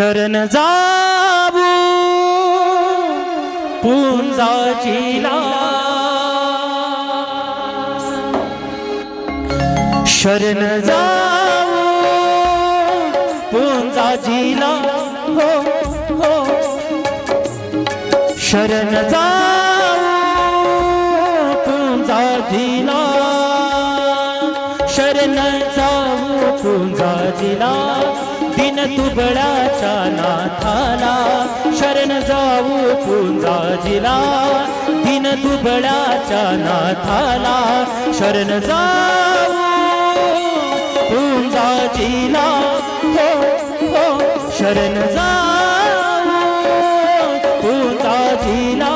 शरण जाबू पुंजाजीला शरण जाऊ पुंजाजीला हो हो. शरण जाऊ पुंजाजीला शरण जाऊ पुंजाजीला दिन तुबळाच्या नाथाला शरण जाऊ पुंजाजीला. दिन दुबळाच्या नाथाला शरण जाऊ पुंजाजीला. हो हो शरण जाऊ पुंजाजीला.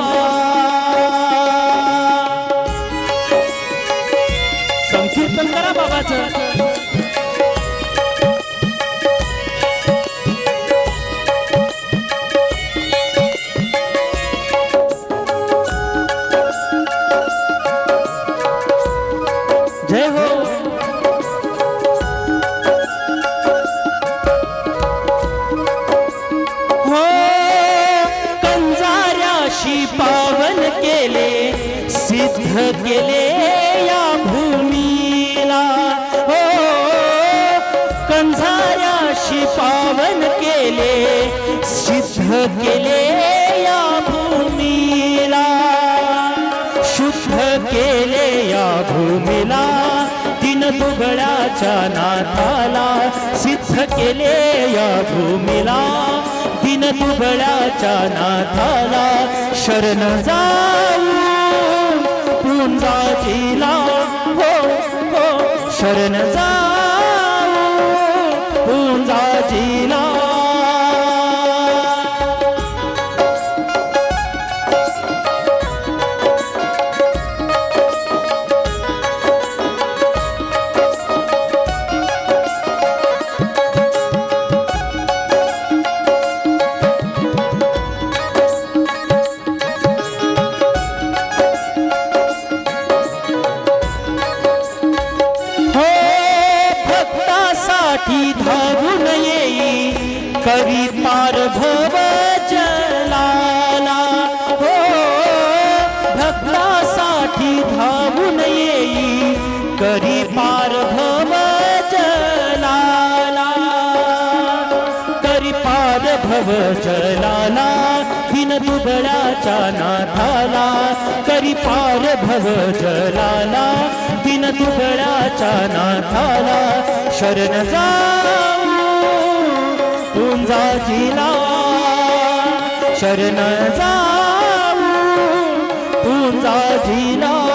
संकीर्तन करा बाबाचं. केले सिद्ध केले या भूमीला. हो कंजाऱ्याशी पावन केले सिद्ध केले या भूमीला. शुद्ध केले या भूमीला तीन दुबळाच्या नाथाला. सिद्ध केले या भूमीला दिन दुबळाच्या नाताला शरण जाऊ. पुंजाजीला हो हो शरण जाऊ. पुंजाजीला कवी पार भव जलाला. हो भक्तासाठी धावून येई. करी पार भव जलाला. करी पार भव जलाला हिन दुबळाच्या नाथाला. करी पार भव जलाला हिन दुबळाच्या नाथाला. शरण जा पुंजाजीला शरण जाऊ पुंजाजीला